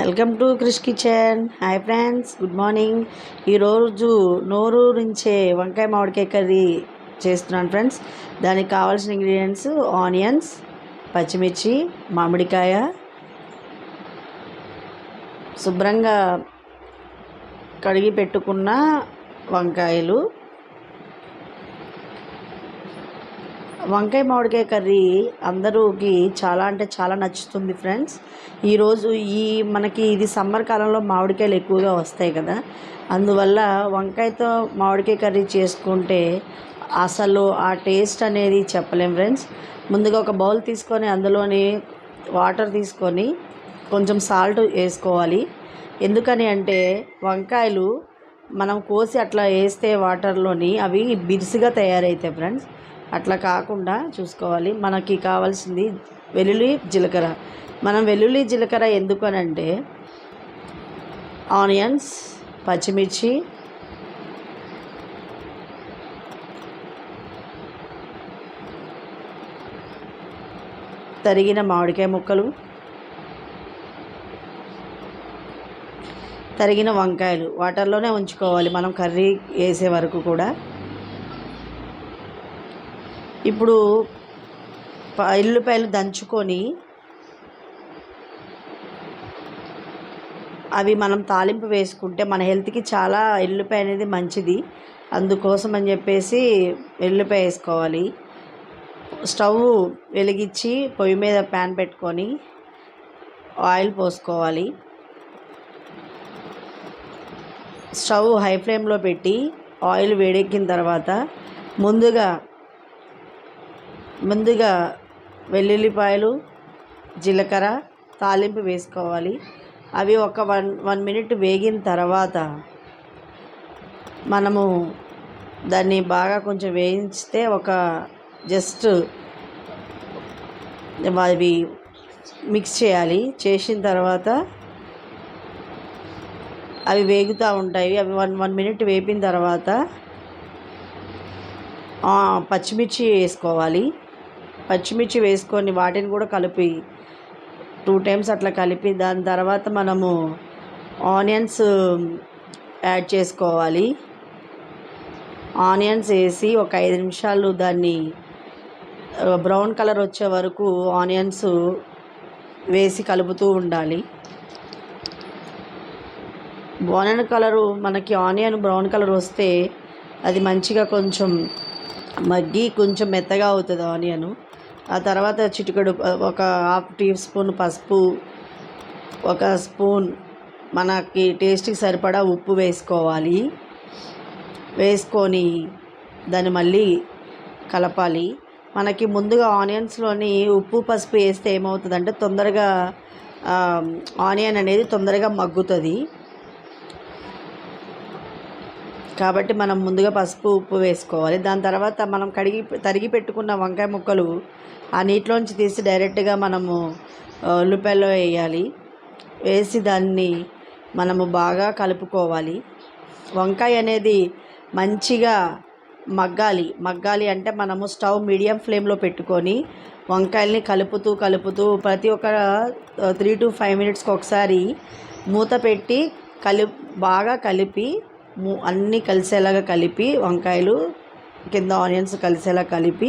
Welcome to Krish kitchen. Hi friends good morning. ఈరోజు నోరు నుంచే వంకాయ మామిడికాయ కర్రీ చేస్తున్నాను ఫ్రెండ్స్. దానికి కావాల్సిన ఇంగ్రీడియంట్స్ ఆనియన్స్ పచ్చిమిర్చి మామిడికాయ. శుభ్రంగా కడిగి పెట్టుకున్న వంకాయలు. వంకాయ మామిడికాయ కర్రీ అందరికి చాలా అంటే చాలా నచ్చుతుంది ఫ్రెండ్స్. ఈరోజు ఈ మనకి ఇది సమ్మర్ కాలంలో మామిడికాయలు ఎక్కువగా వస్తాయి కదా. అందువల్ల వంకాయతో మామిడికాయ కర్రీ చేసుకుంటే అసలు ఆ టేస్ట్ అనేది చెప్పలేం ఫ్రెండ్స్. ముందుగా ఒక బౌల్ తీసుకొని అందులోని వాటర్ తీసుకొని కొంచెం సాల్ట్ వేసుకోవాలి. ఎందుకని అంటే వంకాయలు మనం కోసి అట్లా వేస్తే వాటర్లోని అవి బిరుసుగా తయారవుతాయి ఫ్రెండ్స్. అట్లా కాకుండా చూసుకోవాలి. మనకి కావాల్సింది వెల్లుల్లి జీలకర్ర. మనం వెల్లుల్లి జీలకర్ర ఎందుకు అని అంటే ఆనియన్స్ పచ్చిమిర్చి తరిగిన మామిడికాయ ముక్కలు తరిగిన వంకాయలు వాటర్లోనే ఉంచుకోవాలి. మనం కర్రీ వేసే వరకు కూడా ఇప్పుడు ప- దంచుకొని అవి మనం తాలింపు వేసుకుంటే మన హెల్త్కి చాలా ఎల్లుపాయ అనేది మంచిది. అందుకోసం అని చెప్పేసి ఎల్లుపాయ వేసుకోవాలి. స్టవ్ వెలిగించి పొయ్యి మీద ప్యాన్ పెట్టుకొని ఆయిల్ పోసుకోవాలి. స్టవ్ హై ఫ్లేమ్లో పెట్టి ఆయిల్ వేడెక్కిన తర్వాత ముందుగా ముందుగా వెల్లుల్లిపాయలు జీలకర్ర తాలింపు వేసుకోవాలి. అవి ఒక వన్ వన్ మినిట్ వేగిన తర్వాత మనము దాన్ని బాగా కొంచెం వేయించితే ఒక జస్ట్ అవి మిక్స్ చేయాలి. చేసిన తర్వాత అవి వేగుతూ ఉంటాయి. అవి వన్ వన్ మినిట్ వేపిన తర్వాత పచ్చిమిర్చి వేసుకోవాలి. పచ్చిమిర్చి వేసుకొని వాటిని కూడా కలిపి టూ టైమ్స్ అట్లా కలిపి దాని తర్వాత మనము ఆనియన్స్ యాడ్ చేసుకోవాలి. ఆనియన్స్ వేసి ఒక ఐదు నిమిషాలు దాన్ని బ్రౌన్ కలర్ వచ్చే వరకు ఆనియన్స్ వేసి కలుపుతూ ఉండాలి. బ్రౌన్ కలరు మనకి ఆనియన్ బ్రౌన్ కలర్ వస్తే అది మంచిగా కొంచెం మగ్గి కొంచెం మెత్తగా అవుతుంది ఆనియను. ఆ తర్వాత చిటికెడు ఒక హాఫ్ టీ స్పూన్ పసుపు ఒక స్పూన్ మనకి టేస్ట్కి సరిపడా ఉప్పు వేసుకోవాలి. వేసుకొని దాన్ని మళ్ళీ కలపాలి. మనకి ముందుగా ఆనియన్స్లోని ఉప్పు పసుపు వేస్తే ఏమవుతుందంటే తొందరగా ఆనియన్ అనేది తొందరగా మగ్గుతుంది. కాబట్టి మనం ముందుగా పసుపు ఉప్పు వేసుకోవాలి. దాని తర్వాత మనం కడిగి తరిగి పెట్టుకున్న వంకాయ ముక్కలు ఆ నీటిలోంచి తీసి డైరెక్ట్గా మనము ఉల్లిపాయలో వేయాలి. వేసి దాన్ని మనము బాగా కలుపుకోవాలి. వంకాయ అనేది మంచిగా మగ్గాలి. మగ్గాలి అంటే మనము స్టవ్ మీడియం ఫ్లేమ్లో పెట్టుకొని వంకాయల్ని కలుపుతూ కలుపుతూ ప్రతి ఒక్క త్రీ టు ఫైవ్ మినిట్స్కి ఒకసారి మూత పెట్టి కలి బాగా కలిపి అన్నీ కలిసేలాగా కలిపి వంకాయలు కింద ఆనియన్స్ కలిసేలా కలిపి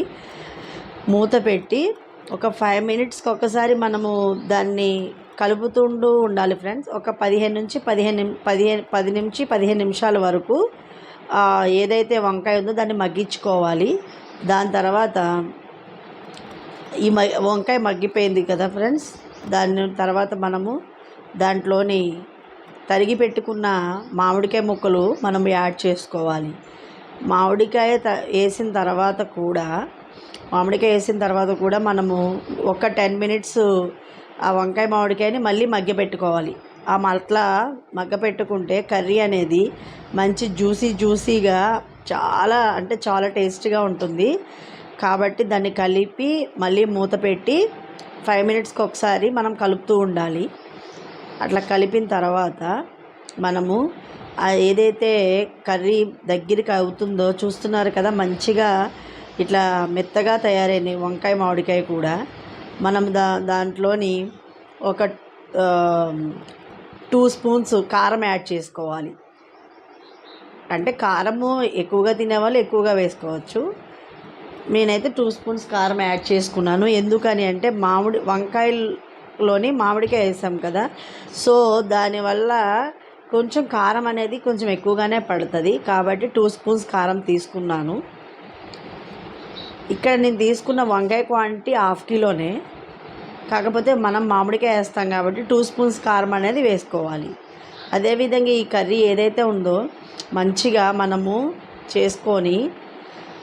మూత పెట్టి ఒక ఫైవ్ మినిట్స్కి ఒకసారి మనము దాన్ని కలుపుతుంటూ ఉండాలి ఫ్రెండ్స్. ఒక పదిహేను నుంచి పదిహేను పదిహేను పది నుంచి పదిహేను నిమిషాల వరకు ఏదైతే వంకాయ ఉందో దాన్ని మగ్గించుకోవాలి. దాని తర్వాత ఈ వంకాయ మగ్గిపోయింది కదా ఫ్రెండ్స్. దాని తర్వాత మనము దాంట్లోని తరిగి పెట్టుకున్న మామిడికాయ ముక్కలు మనం యాడ్ చేసుకోవాలి. మామిడికాయ త వేసిన తర్వాత కూడా మామిడికాయ వేసిన తర్వాత కూడా మనము ఒక టెన్ మినిట్స్ ఆ వంకాయ మామిడికాయని మళ్ళీ మగ్గపెట్టుకోవాలి ఆ మట్లా మగ్గపెట్టుకుంటే కర్రీ అనేది మంచి జ్యూసీ జ్యూసీగా చాలా అంటే చాలా టేస్టీగా ఉంటుంది. కాబట్టి దాన్ని కలిపి మళ్ళీ మూత పెట్టి ఫైవ్ మినిట్స్కి ఒకసారి మనం కలుపుతూ ఉండాలి. అట్లా కలిపిన తర్వాత మనము ఏదైతే కర్రీ దగ్గరికి అవుతుందో చూస్తున్నారు కదా మంచిగా ఇట్లా మెత్తగా తయారైన వంకాయ మామిడికాయ కూడా. మనం దా దాంట్లోని ఒక టూ స్పూన్స్ కారం యాడ్ చేసుకోవాలి. అంటే కారము ఎక్కువగా తినేవాళ్ళు ఎక్కువగా వేసుకోవచ్చు. నేనైతే టూ స్పూన్స్ కారం యాడ్ చేసుకున్నాను. ఎందుకని అంటే మామిడి వంకాయలు లోని మామిడికాయ వేసాం కదా. సో దానివల్ల కొంచెం కారం అనేది కొంచెం ఎక్కువగానే పడుతుంది. కాబట్టి టూ స్పూన్స్ కారం తీసుకున్నాను. ఇక్కడ నేను తీసుకున్న వంకాయ క్వాంటిటీ హాఫ్ కిలోనే. కాకపోతే మనం మామిడికాయ వేస్తాం కాబట్టి టూ స్పూన్స్ కారం అనేది వేసుకోవాలి. అదేవిధంగా ఈ కర్రీ ఏదైతే ఉందో మంచిగా మనము చేసుకొని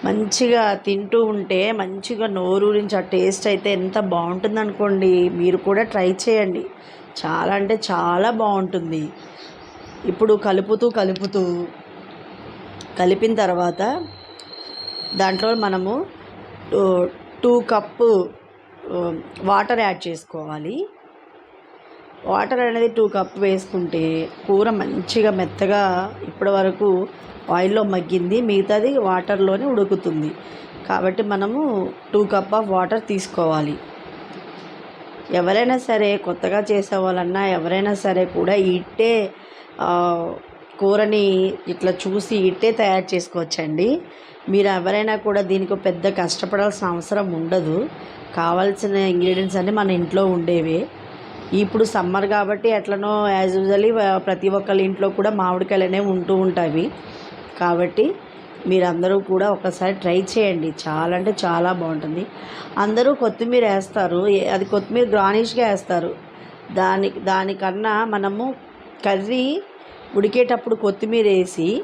మంచిగా తింటూ ఉంటే మంచిగా నోరు నుంచి ఆ టేస్ట్ అయితే ఎంత బాగుంటుంది అనుకోండి మీరు కూడా ట్రై చేయండి. చాలా అంటే చాలా బాగుంటుంది. ఇప్పుడు కలుపుతూ కలుపుతూ కలిపిన తర్వాత దాంట్లో మనము టూ- కప్పు వాటర్ యాడ్ చేసుకోవాలి. వాటర్ అనేది టూ కప్ వేసుకుంటే కూర మంచిగా మెత్తగా ఇప్పటి వరకు ఆయిల్లో మగ్గింది. మిగతాది వాటర్లోనే ఉడుకుతుంది. కాబట్టి మనము టూ కప్ ఆఫ్ వాటర్ తీసుకోవాలి. ఎవరైనా సరే కొత్తగా చేసేవాళ్ళన్నా ఎవరైనా సరే కూడా ఇట్టే కూరని ఇట్లా చూసి ఇట్టే తయారు చేసుకోవచ్చండి. మీరు ఎవరైనా కూడా దీనికి పెద్ద కష్టపడాల్సిన అవసరం ఉండదు. కావాల్సిన ఇంగ్రీడియంట్స్ అన్నీ మన ఇంట్లో ఉండేవే. ఇప్పుడు సమ్మర్ కాబట్టి ఎట్లనో యాజ్ యూజువలీ ప్రతి ఒక్కళ్ళ ఇంట్లో కూడా మామిడికాయలనే ఉంటూ ఉంటాయి. కాబట్టి మీరందరూ కూడా ఒకసారి ట్రై చేయండి. చాలా అంటే చాలా బాగుంటుంది. అందరూ కొత్తిమీర వేస్తారు. అది కొత్తిమీర గ్రానిష్గా వేస్తారు. దాని దానికన్నా మనము కర్రీ ఉడికేటప్పుడు కొత్తిమీర వేసి